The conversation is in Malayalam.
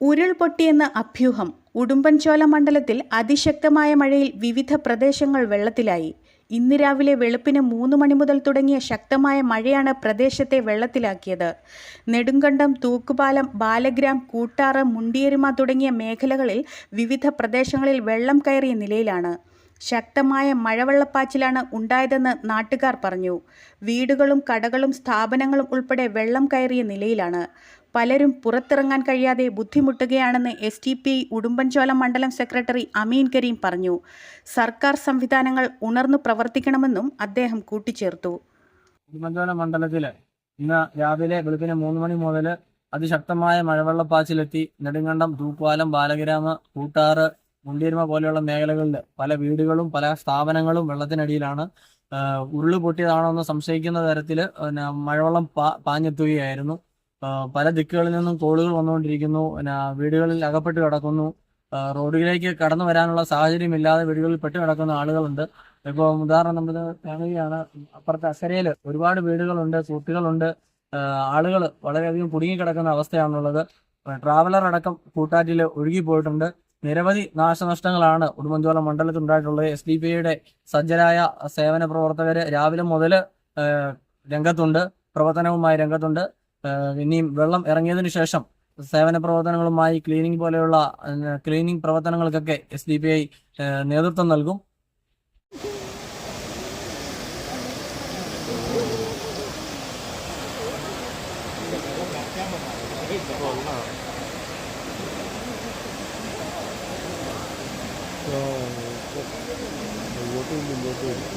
ഉരുൾപൊട്ടിയെന്ന് അഭ്യൂഹം ഉടുമ്പൻചോല മണ്ഡലത്തിൽ അതിശക്തമായ മഴയിൽ വിവിധ പ്രദേശങ്ങൾ വെള്ളത്തിലായി. ഇന്ന് രാവിലെ വെളുപ്പിന് മൂന്ന് മണി മുതൽ തുടങ്ങിയ ശക്തമായ മഴയാണ് പ്രദേശത്തെ വെള്ളത്തിലാക്കിയത്. നെടുങ്കണ്ടം തൂക്കുപാലം ബാലഗ്രാം കൂട്ടാറ് മുണ്ടിയരുമ തുടങ്ങിയ മേഖലകളിൽ വിവിധ പ്രദേശങ്ങളിൽ വെള്ളം കയറിയ നിലയിലാണ്. ശക്തമായ മഴവെള്ളപ്പാച്ചിലാണ് ഉണ്ടായതെന്ന് നാട്ടുകാർ പറഞ്ഞു. വീടുകളും കടകളും സ്ഥാപനങ്ങളും ഉൾപ്പെടെ വെള്ളം കയറിയ നിലയിലാണ്. പലരും പുറത്തിറങ്ങാൻ കഴിയാതെ ബുദ്ധിമുട്ടുകയാണെന്ന് എസ് ടി പി ഉടുമ്പൻചോല മണ്ഡലം സെക്രട്ടറി അമീൻ കരീം പറഞ്ഞു. സർക്കാർ സംവിധാനങ്ങൾ ഉണർന്നു പ്രവർത്തിക്കണമെന്നും അദ്ദേഹം കൂട്ടിച്ചേർത്തു. ഉടുമ്പൻചോല മണ്ഡലത്തിൽ ഇന്ന് രാവിലെ വെളുപ്പിന് മൂന്ന് മണി മുതൽ അതിശക്തമായ മഴവെള്ളപ്പാച്ചിലെത്തി നെടുങ്കണ്ടം തൂപ്പാലം ബാലഗ്രാമ കൂട്ടാറ് മുണ്ടിയരുമ പോലെയുള്ള മേഖലകളിൽ പല വീടുകളും പല സ്ഥാപനങ്ങളും വെള്ളത്തിനടിയിലാണ്. ഉരുൾ പൊട്ടിയതാണോ എന്ന് സംശയിക്കുന്ന തരത്തിൽ മഴവെള്ളം പാ പാഞ്ഞെത്തുകയായിരുന്നു. പല ദിക്കുകളിൽ നിന്നും കോളുകൾ വന്നുകൊണ്ടിരിക്കുന്നു. പിന്നെ വീടുകളിൽ അകപ്പെട്ട് കിടക്കുന്നു. റോഡിലേക്ക് കടന്നു വരാനുള്ള സാഹചര്യമില്ലാതെ വീടുകളിൽ പെട്ട് കിടക്കുന്ന ആളുകളുണ്ട്. ഇപ്പോൾ ഉദാഹരണം നമ്മൾ കാണുകയാണ് അപ്പുറത്തെ അക്കരയിൽ ഒരുപാട് വീടുകളുണ്ട് കുട്ടികളുണ്ട് ആളുകൾ വളരെയധികം കുടുങ്ങിക്കിടക്കുന്ന അവസ്ഥയാണുള്ളത്. ട്രാവലർ അടക്കം കൂട്ടാറ്റിൽ ഒഴുകിപ്പോയിട്ടുണ്ട്. നിരവധി നാശനഷ്ടങ്ങളാണ് ഉടുമ്പൻചോല മണ്ഡലത്തിൽ ഉണ്ടായിട്ടുള്ളത്. എസ് ഡി പി ഐയുടെ സജ്ജരായ സേവന പ്രവർത്തകർ രാവിലെ മുതൽ രംഗത്തുണ്ട്. പ്രവർത്തനവുമായി രംഗത്തുണ്ട്. ഇനിയും വെള്ളം ഇറങ്ങിയതിനു ശേഷം സേവന പ്രവർത്തനങ്ങളുമായി ക്ലീനിങ് പോലെയുള്ള ക്ലീനിങ് പ്രവർത്തനങ്ങൾക്കൊക്കെ എസ് ഡി പി ഐ നേതൃത്വം നൽകും. 哦我，我我都没得胃。